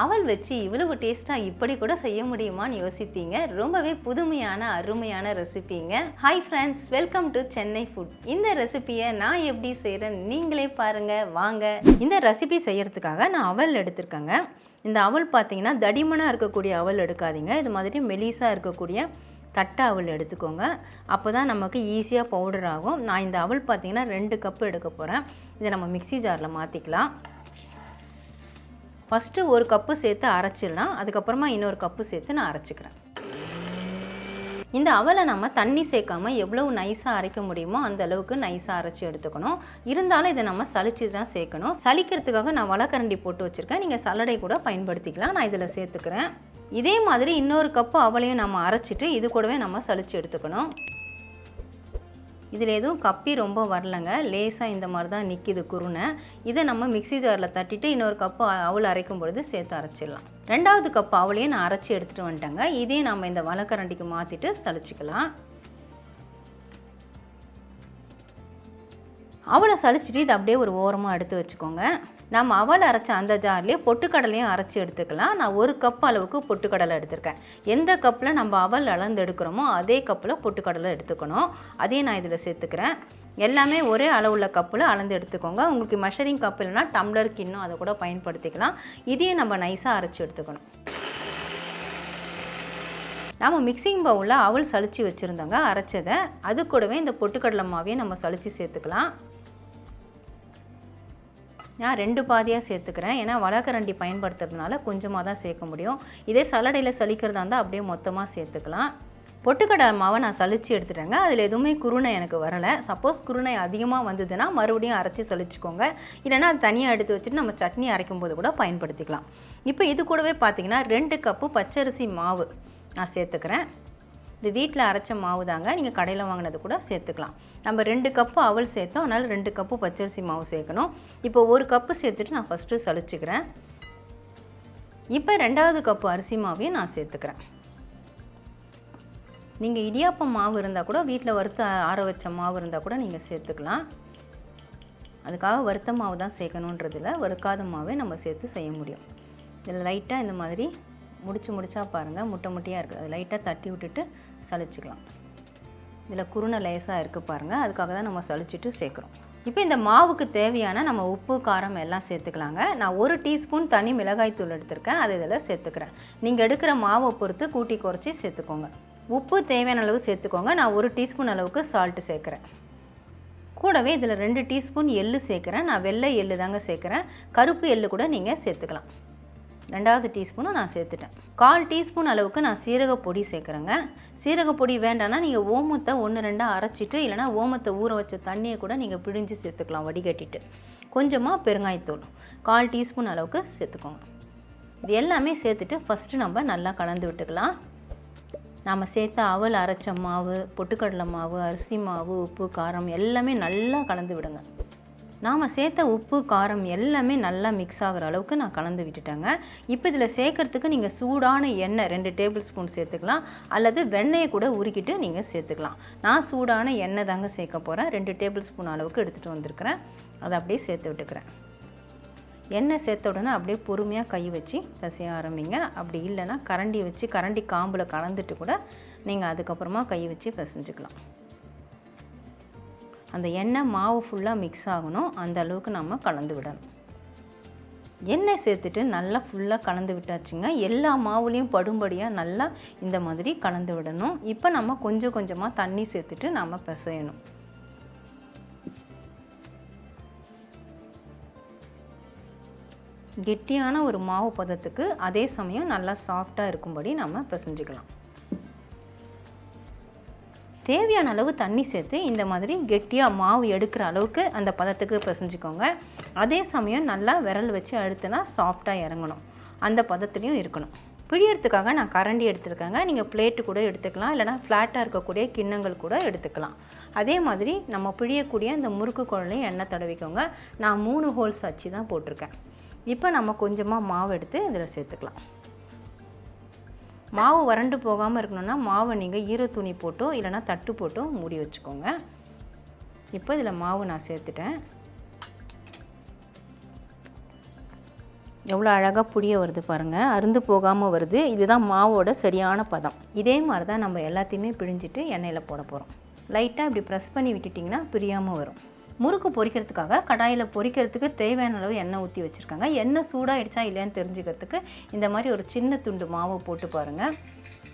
அவல் வச்சு இவ்வளவு டேஸ்ட்டாக இப்படி கூட செய்ய முடியுமான்னு யோசிப்பீங்க. ரொம்பவே புதுமையான அருமையான ரெசிபிங்க hi friends welcome to Chennai food இந்த ரெசிபியை நான் எப்படி செய்கிறேன் நீங்களே பாருங்கள் வாங்க. இந்த ரெசிபி செய்கிறதுக்காக நான் அவல் எடுத்திருக்கேங்க. இந்த அவல் பார்த்தீங்கன்னா தடிமனாக இருக்கக்கூடிய அவல் எடுக்காதீங்க. இது மாதிரி மெலிசாக இருக்கக்கூடிய தட்டை அவல் எடுத்துக்கோங்க. அப்போ தான் நமக்கு ஈஸியாக பவுடர் ஆகும். நான் இந்த அவல் பார்த்தீங்கன்னா ரெண்டு கப்பு எடுக்க போகிறேன் இதை நம்ம மிக்ஸி ஜாரில் மாற்றிக்கலாம் ஃபஸ்ட்டு ஒரு கப்பு சேர்த்து அரைச்சிடலாம். அதுக்கப்புறமா இன்னொரு கப்பு சேர்த்து நான் அரைச்சிக்கிறேன். இந்த அவலை நம்ம தண்ணி சேர்க்காம எவ்வளவு நைஸாக அரைக்க முடியுமோ அந்த அளவுக்கு நைஸாக அரைச்சி எடுத்துக்கணும். இருந்தாலும் இதை நம்ம சளிச்சு தான் சேர்க்கணும். சலிக்கிறதுக்காக நான் வலக்கரண்டி போட்டு வச்சுருக்கேன். நீங்கள் சலடை கூட பயன்படுத்திக்கலாம். நான் இதில் சேர்த்துக்கிறேன். இதே மாதிரி இன்னொரு கப்பு அவளையும் நம்ம அரைச்சிட்டு இது கூடவே நம்ம சளிச்சு எடுத்துக்கணும். இதில் எதுவும் கப்பி ரொம்ப வரலங்க. லேசாக இந்த மாதிரி தான் நிற்கிது குருணை. இதை நம்ம மிக்ஸி ஜாரில் தட்டிட்டு இன்னொரு கப்பு அவள் அரைக்கும் பொழுது சேர்த்து அரைச்சிடலாம். ரெண்டாவது கப்பு அவளையும் நான் அரைச்சி எடுத்துகிட்டு வந்துட்டேங்க. இதையும் நம்ம இந்த வலக்கரண்டிக்கு மாற்றிட்டு சளிச்சிக்கலாம். அவளை சளிச்சிட்டு இதை அப்படியே ஒரு ஓரமாக எடுத்து வச்சுக்கோங்க. நம்ம அவள் அரைச்ச அந்த ஜார்லேயே பொட்டுக்கடலையும் அரைச்சி எடுத்துக்கலாம். நான் ஒரு கப் அளவுக்கு பொட்டுக்கடலை எடுத்திருக்கேன். எந்த கப்பில் நம்ம அவள் அளந்து எடுக்கிறோமோ அதே கப்பில் பொட்டுக்கடலை எடுத்துக்கணும். அதையும் நான் இதில் சேர்த்துக்கிறேன். எல்லாமே ஒரே அளவுள்ள கப்பில் அளந்து எடுத்துக்கோங்க. உங்களுக்கு மெஷரிங் கப் இல்லைனா டம்ளர் கிண்ணம் அதை கூட பயன்படுத்திக்கலாம். இதையும் நம்ம நைஸாக அரைச்சி எடுத்துக்கணும். நம்ம மிக்சிங் பவுலில் அவள் சளிச்சு வச்சுருந்தோங்க அரைச்சதை. அது கூடவே இந்த பொட்டுக்கடலை மாவையும் நம்ம சளிச்சு சேர்த்துக்கலாம். நான் ரெண்டு பாதியாக சேர்த்துக்கிறேன். ஏன்னா வடகரண்டி பயன்படுத்துறதுனால கொஞ்சமாக தான் சேர்க்க முடியும். இதே சலடையில் சலிக்கிறதா இருந்தால் அப்படியே மொத்தமாக சேர்த்துக்கலாம். பொட்டுக்கடலை மாவை நான் சளிச்சு எடுத்துட்டேங்க. அதில் எதுவுமே குருணை எனக்கு வரலை. சப்போஸ் குருணை அதிகமாக வந்ததுன்னா மறுபடியும் அரைச்சி சளிச்சுக்கோங்க. இல்லைனா அது தனியாக எடுத்து வச்சுட்டு நம்ம சட்னி அரைக்கும் போது கூட பயன்படுத்திக்கலாம். இப்போ இது கூடவே பார்த்தீங்கன்னா ரெண்டு கப்பு பச்சரிசி மாவு நான் சேர்த்துக்கிறேன். இது வீட்டில் அரைச்ச மாவு தாங்க. நீங்கள் கடையில் வாங்கினது கூட சேர்த்துக்கலாம். நம்ம ரெண்டு கப்பு அவல் சேர்த்தோம். அதனால் ரெண்டு கப்பு பச்சரிசி மாவு சேர்க்கணும். இப்போ ஒரு கப்பு சேர்த்துட்டு நான் ஃபஸ்ட்டு சளிச்சுக்கிறேன் இப்போ ரெண்டாவது கப்பு அரிசி மாவையும் நான் சேர்த்துக்கிறேன். நீங்கள் இடியாப்பம் மாவு இருந்தால் கூட வீட்டில் வறுத்து ஆற வச்ச மாவு இருந்தால் கூட நீங்கள் சேர்த்துக்கலாம். அதுக்காக வறுத்த மாவு தான் சேர்க்கணுன்றதில் வறுக்காத மாவே நம்ம சேர்த்து செய்ய முடியும். இதில் லைட்டாக இந்த மாதிரி முடிச்சு முடிச்சா பாருங்கள் முட்டை முட்டையாக இருக்குது அது லைட்டாக தட்டி விட்டுட்டு சளிச்சிக்கலாம். இதில் குருணை லேசாக இருக்குது பாருங்கள் அதுக்காக தான் நம்ம சளிச்சிட்டு சேர்க்குறோம். இப்போ இந்த மாவுக்கு தேவையான நம்ம உப்பு காரம் எல்லாம் சேர்த்துக்கலாங்க. நான் ஒரு டீஸ்பூன் தனி மிளகாய்த்தூள் எடுத்திருக்கேன். அதை இதில் சேர்த்துக்கிறேன். நீங்கள் எடுக்கிற மாவை பொறுத்து கூட்டி குறைச்சி சேர்த்துக்கோங்க. உப்பு தேவையான அளவு சேர்த்துக்கோங்க. நான் ஒரு டீஸ்பூன் அளவுக்கு சால்ட்டு சேர்க்குறேன். கூடவே இதில் ரெண்டு டீஸ்பூன் எள்ளு சேர்க்குறேன். நான் வெள்ளை எள்ளு தாங்க சேர்க்குறேன். கருப்பு எள்ளு கூட நீங்கள் சேர்த்துக்கலாம். ரெண்டாவது டீஸ்பூனும் நான் சேர்த்துட்டேன். கால் டீஸ்பூன் அளவுக்கு நான் சீரக பொடி சேர்க்குறேங்க. சீரக பொடி வேண்டாம்னா நீங்கள் ஓமத்தை ஒன்று ரெண்டாக அரைச்சிட்டு இல்லைனா ஓமத்தை ஊற வச்ச தண்ணியை கூட நீங்கள் பிழிஞ்சு சேர்த்துக்கலாம் வடிகட்டிட்டு. கொஞ்சமாக பெருங்காயத்தூள் கால் டீஸ்பூன் அளவுக்கு சேர்த்துக்கோங்க. இது எல்லாமே சேர்த்துட்டு ஃபஸ்ட்டு நம்ம நல்லா கலந்து விட்டுக்கலாம். நாம் சேர்த்த அவல் அரைச்ச மாவு பொட்டுக்கடலை மாவு அரிசி மாவு உப்பு காரம் எல்லாமே நல்லா கலந்து விடுங்க. நாம் சேர்த்த உப்பு காரம் எல்லாமே நல்லா மிக்ஸ் ஆகிற அளவுக்கு நான் கலந்து விட்டுட்டேங்க. இப்போ இதில் சேர்க்கறதுக்கு நீங்கள் சூடான எண்ணெய் ரெண்டு டேபிள் ஸ்பூன் சேர்த்துக்கலாம். அல்லது வெண்ணெயை கூட உருக்கிட்டு நீங்கள் சேர்த்துக்கலாம். நான் சூடான எண்ணெய் தாங்க சேர்க்க போகிறேன் ரெண்டு டேபிள் ஸ்பூன் அளவுக்கு எடுத்துகிட்டு வந்திருக்கிறேன். அதை அப்படியே சேர்த்து விட்டுக்கிறேன். எண்ணெய் சேர்த்த உடனே அப்படியே பொறுமையாக கை வச்சு பசைய ஆரம்பிங்க. அப்படி இல்லைன்னா கரண்டி வச்சு கரண்டி காம்பில் கலந்துட்டு கூட நீங்கள் அதுக்கப்புறமா கை வச்சு பிசைஞ்சுக்கலாம். அந்த எண்ணெய் மாவு ஃபுல்லாக மிக்ஸ் ஆகணும். அந்த அளவுக்கு நம்ம கலந்து விடணும். எண்ணெய் சேர்த்துட்டு நல்லா ஃபுல்லாக கலந்து விட்டாச்சுங்க. எல்லா மாவுலேயும் படும்படியாக நல்லா இந்த மாதிரி கலந்து விடணும். இப்போ நம்ம கொஞ்சம் கொஞ்சமாக தண்ணி சேர்த்துட்டு நம்ம பிசையணும். கெட்டியான ஒரு மாவு பதத்துக்கு அதே சமயம் நல்லா சாஃப்டாக இருக்கும்படி நம்ம பிசைஞ்சிக்கலாம். தேவையான அளவு தண்ணி சேர்த்து இந்த மாதிரி கெட்டியாக மாவு எடுக்கிற அளவுக்கு அந்த பதத்துக்கு பிசைஞ்சிக்கோங்க. அதே சமயம் நல்லா விரல் வச்சு அழுத்தினா சாஃப்டாக இறங்கணும். அந்த பதத்துலேயும் இருக்கணும். பிழியறதுக்காக நான் கரண்டி எடுத்துருக்கேங்க. நீங்கள் பிளேட்டு கூட எடுத்துக்கலாம். இல்லைனா ஃப்ளாட்டாக இருக்கக்கூடிய கிண்ணங்கள் கூட எடுத்துக்கலாம். அதே மாதிரி நம்ம பிழியக்கூடிய இந்த முறுக்கு குழலையும் எண்ணெய் தடவிக்கோங்க. நான் மூணு ஹோல்ஸ் வச்சு தான் போட்டிருக்கேன். இப்போ நம்ம கொஞ்சமாக மாவு எடுத்து இதில் சேர்த்துக்கலாம். மாவு வறண்டு போகாமல் இருக்கணும்னா மாவை நீங்கள் ஈர துணி போட்டோ இல்லைனா தட்டு போட்டோ மூடி வச்சுக்கோங்க. இப்போ இதில் மாவு நான் சேர்த்துட்டேன். எவ்வளோ அழகாக புளிய வருது பாருங்கள் அருந்து போகாமல் வருது. இதுதான் மாவோட சரியான பதம். இதே மாதிரி தான் நம்ம எல்லாத்தையுமே பிழிஞ்சிட்டு எண்ணெயில் போட போகிறோம் லைட்டாக இப்படி ப்ரெஸ் பண்ணி விட்டுட்டிங்கன்னா பிரியாமல் வரும். முறுக்கு பொரிக்கிறதுக்காக கடாயில் பொரிக்கிறதுக்கு தேவையான அளவு எண்ணெய் ஊற்றி வச்சுருக்காங்க. எண்ணெய் சூடாகிடுச்சா இல்லையான்னு தெரிஞ்சுக்கிறதுக்கு இந்த மாதிரி ஒரு சின்ன துண்டு மாவை போட்டு பாருங்கள்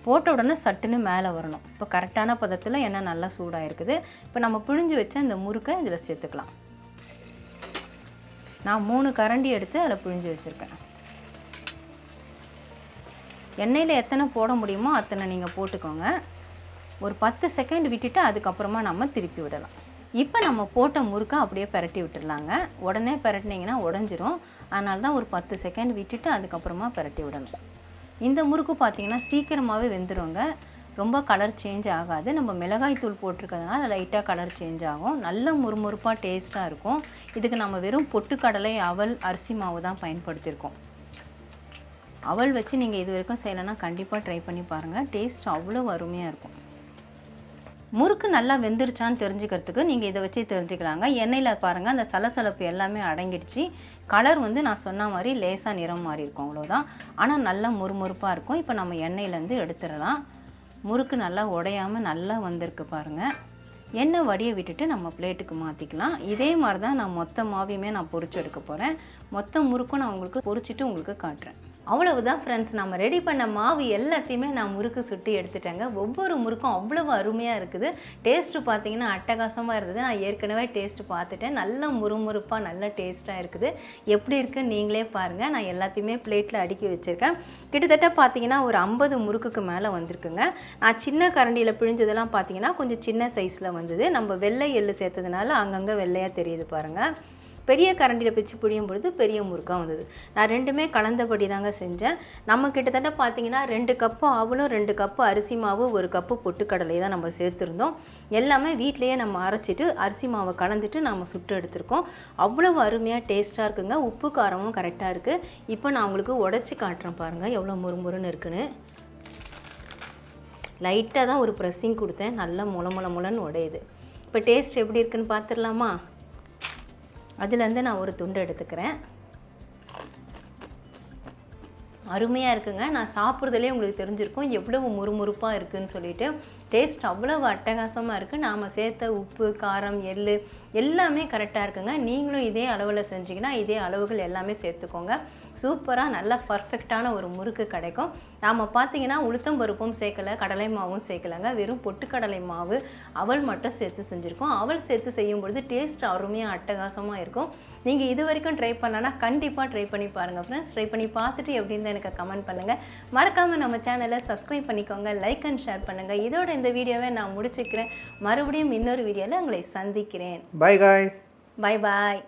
போட்ட உடனே சட்டுன்னு மேலே வரணும். இப்போ கரெக்டான பதத்தில் எண்ணெய் நல்லா சூடாக இருக்குது இப்போ நம்ம பிழிஞ்சு வச்ச இந்த முறுக்கை இதில் சேர்த்துக்கலாம். நான் மூணு கரண்டி எடுத்து அதில் பிழிஞ்சு வச்சுருக்கேன். எண்ணெயில் எத்தனை போட முடியுமோ அத்தனை நீங்கள் போட்டுக்கோங்க. ஒரு பத்து செகண்ட் விட்டுட்டு அதுக்கப்புறமா நம்ம திருப்பி விடலாம். இப்போ நம்ம போட்ட முறுக்கை அப்படியே பிரட்டி விட்டுடலாங்க. உடனே பிரட்டினீங்கன்னா உடஞ்சிரும். அதனால தான் ஒரு பத்து செகண்ட் விட்டுட்டு அதுக்கப்புறமா பிரட்டி விடணும். இந்த முறுக்கு பார்த்தீங்கன்னா சீக்கிரமாகவே வெந்துருங்க. ரொம்ப கலர் சேஞ்ச் ஆகாது. நம்ம மிளகாய் தூள் போட்டிருக்கிறதுனால லைட்டாக கலர் சேஞ்ச் ஆகும். நல்ல முறுமுறுப்பாக டேஸ்ட்டாக இருக்கும். இதுக்கு நம்ம வெறும் பொட்டுக்கடலை அவல் அரிசி மாவு தான் பயன்படுத்தியிருக்கோம். அவல் வச்சு நீங்கள் இது வரைக்கும் செய்யலைன்னா கண்டிப்பாக ட்ரை பண்ணி பாருங்கள் டேஸ்ட் அவ்வளோ அருமையாக இருக்கும். முறுக்கு நல்லா வெந்துருச்சான்னு தெரிஞ்சுக்கிறதுக்கு நீங்கள் இதை வச்சு தெரிஞ்சுக்கலாங்க. எண்ணெயில் பாருங்கள் அந்த சலசலப்பு எல்லாமே அடங்கிடுச்சு. கலர் வந்து நான் சொன்ன மாதிரி லேசாக நிறம் மாறி இருக்கும் அவ்வளோதான் ஆனால் நல்லா முறுமுறுப்பாக இருக்கும். இப்போ நம்ம எண்ணெயிலேருந்து எடுத்துடலாம். முறுக்கு நல்லா உடையாமல் நல்லா வந்திருக்கு பாருங்கள் எண்ணெய் வடிய விட்டுட்டு நம்ம பிளேட்டுக்கு மாற்றிக்கலாம் இதே மாதிரி தான் நான் மொத்த மாவியுமே நான் பொறிச்சு எடுக்க போகிறேன் மொத்த முறுக்கும் நான் உங்களுக்கு பொரிச்சிட்டு உங்களுக்கு காட்டுறேன். அவ்வளவுதான் ஃப்ரெண்ட்ஸ் நம்ம ரெடி பண்ண மாவு எல்லாத்தையுமே நான் முறுக்கு சுட்டி எடுத்துட்டேங்க. ஒவ்வொரு முறுக்கும் அவ்வளவு அருமையாக இருக்குது. டேஸ்ட்டு பார்த்தீங்கன்னா அட்டகாசமாக இருந்தது. நான் ஏற்கனவே டேஸ்ட்டு பார்த்துட்டேன். நல்ல முறுமுறுப்பாக நல்ல டேஸ்ட்டாக இருக்குது. எப்படி இருக்குன்னு நீங்களே பாருங்கள் நான் எல்லாத்தையுமே பிளேட்டில் அடுக்கி வச்சுருக்கேன். கிட்டத்தட்ட பார்த்தீங்கன்னா ஒரு ஐம்பது முறுக்குக்கு மேலே வந்திருக்குங்க. நான் சின்ன கரண்டியில் பிழிஞ்சதெல்லாம் பார்த்தீங்கன்னா கொஞ்சம் சின்ன சைஸில் வந்தது. நம்ம வெள்ளை எள்ளு சேர்த்ததுனால அங்கங்கே வெள்ளையாக தெரியுது பாருங்கள் பெரிய கரண்டியில் பிச்சு புழியும் பொழுது பெரிய முறுக்காக வந்தது. நான் ரெண்டுமே கலந்தபடி தாங்க செஞ்சேன். நம்ம கிட்டத்தட்ட பார்த்திங்கன்னா ரெண்டு கப்பு ஆவலும் ரெண்டு கப்பு அரிசி மாவு ஒரு கப்பு பொட்டுக்கடலை தான் நம்ம சேர்த்துருந்தோம். எல்லாமே வீட்லேயே நம்ம அரைச்சிட்டு அரிசி மாவை கலந்துட்டு நம்ம சுட்டு எடுத்திருக்கோம். அவ்வளோ அருமையாக டேஸ்ட்டாக இருக்குங்க. உப்பு காரமும் கரெக்டாக இருக்குது இப்போ நான் உங்களுக்கு உடச்சி காட்டுறேன் பாருங்கள் எவ்வளோ முறுமுறுன்னு இருக்குன்னு. லைட்டாக தான் ஒரு ப்ரெஸ்ஸிங் கொடுத்தேன். நல்லா முள முள முளன்னு உடையுது. இப்போ டேஸ்ட் எப்படி இருக்குன்னு பார்த்துடலாமா அதுலேருந்து நான் ஒரு துண்டு எடுத்துக்கிறேன். அருமையாக இருக்குங்க. நான் சாப்பிட்றதுலே உங்களுக்கு தெரிஞ்சிருக்கும். எவ்வளவு முறுமுறுப்பாக இருக்குதுன்னு சொல்லிட்டு டேஸ்ட் அவ்வளோ அட்டகாசமாக இருக்குது நாம் சேர்த்த உப்பு காரம் எள் எல்லாமே கரெக்டாக இருக்குங்க. நீங்களும் இதே அளவில் செஞ்சிங்கன்னா இதே அளவுகள் எல்லாமே சேர்த்துக்கோங்க. சூப்பராக நல்லா பர்ஃபெக்டான ஒரு முறுக்கு கிடைக்கும். நாம் பார்த்தீங்கன்னா உளுத்தம் பருப்பும் சேர்க்கலை கடலை மாவும் சேர்க்கலைங்க. வெறும் பொட்டுக்கடலை மாவு அவள் மட்டும் சேர்த்து செஞ்சுருக்கோம். அவள் சேர்த்து செய்யும் பொழுது டேஸ்ட் அருமையாக அட்டகாசமாக இருக்கும். நீங்கள் இது வரைக்கும் ட்ரை பண்ணலன்னா கண்டிப்பாக ட்ரை பண்ணி பாருங்கள் ஃப்ரெண்ட்ஸ் ட்ரை பண்ணி பார்த்துட்டு எப்படின்னு எனக்கு கமெண்ட் பண்ணுங்கள் மறக்காமல் நம்ம சேனலை சப்ஸ்கிரைப் பண்ணிக்கோங்க. லைக் அண்ட் ஷேர் பண்ணுங்கள் இதோட இந்த வீடியோவை நான் முடிச்சுக்கிறேன். மறுபடியும் இன்னொரு வீடியோவில் உங்களை சந்திக்கிறேன். Bye guys. Bye bye